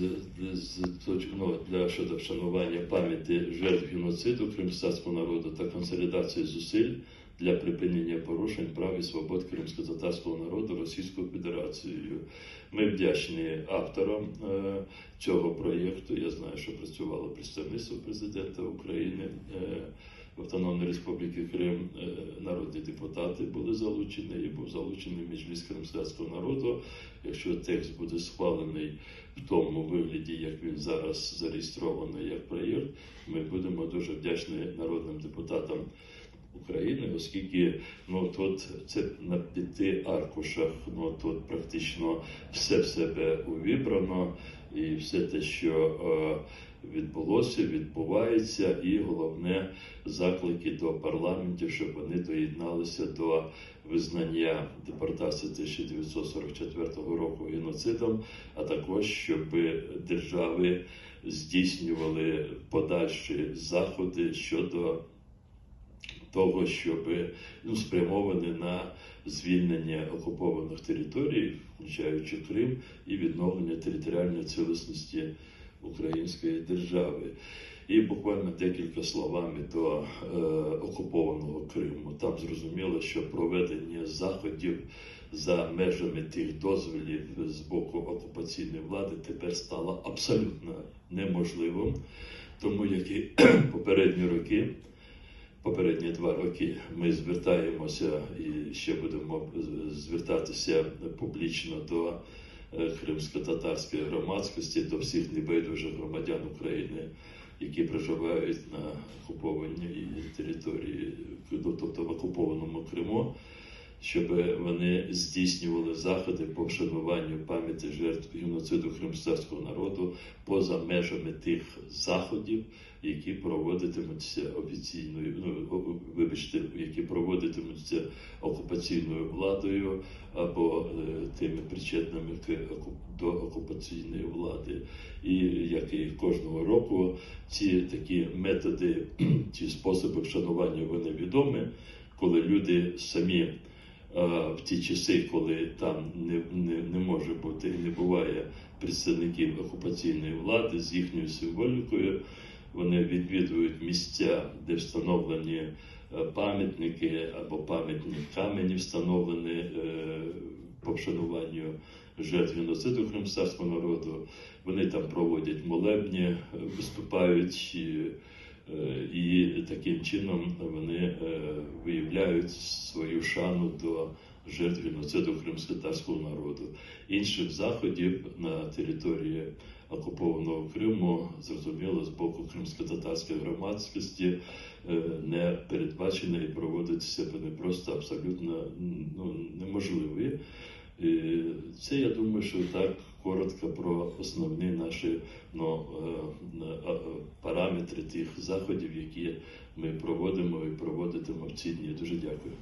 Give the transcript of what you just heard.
з, з точ- ну, для щодо вшанування пам'яті жертв геноциду кримськотатарського народу та консолідації зусиль для припинення порушень прав і свобод кримсько-татарського народу Російською Федерацією. Ми вдячні авторам е, цього проєкту. Я знаю, що працювало представництво президента України. Е, Автономної Республіки Крим е, народні депутати були залучені і був залучений міжліс кримського народу. Якщо текст буде схвалений в тому вигляді, як він зараз зареєстрований як проєкт, ми будемо дуже вдячні народним депутатам України, оскільки ну тут це на п'яти аркушах, ну тут практично все в себе увібрано, і все те, що е, відбулося, відбувається, і головне заклики до парламентів, щоб вони доєдналися до визнання депортації 1944 року геноцидом, а також щоб держави здійснювали подальші заходи щодо того, щоб ну, спрямовані на звільнення окупованих територій, включаючи Крим, і відновлення територіальної цілісності української держави. І буквально декілька словами до е, окупованого Криму. Там зрозуміло, що проведення заходів за межами тих дозволів з боку окупаційної влади тепер стало абсолютно неможливим, тому як і попередні роки попередні два роки ми звертаємося і ще будемо звертатися публічно до е, кримсько-татарської громадськості, до всіх небайдужих громадян України, які проживають на окупованій території, ну, тобто в окупованому Криму. Щоб вони здійснювали заходи по вшануванню пам'яті жертв геноциду кримського народу поза межами тих заходів, які проводитимуться офіційною, ну вибачте, які проводитимуться окупаційною владою або е, тими причетними до окупаційної влади. І як і кожного року, ці такі методи, ці способи вшанування вони відомі, коли люди самі. А, в ті часи, коли там не, не, не може бути і не буває представників окупаційної влади з їхньою символікою, вони відвідують місця, де встановлені е, пам'ятники або пам'ятні камені, встановлені е, по вшануванню жертв геноциду кримського народу. Вони там проводять молебні, е, виступають. І, Е, таким чином вони е, виявляють свою шану до жертв геноциду кримськотарського народу. Інших заходів на території окупованого Криму, зрозуміло, з боку кримсько-татарської громадськості е, не передбачено і проводиться вони просто абсолютно ну, неможливі. Це я думаю, що так коротко про основні наші ну, е, е, е, параметри тих заходів, які ми проводимо і проводитимо в ці дні. Дуже дякую.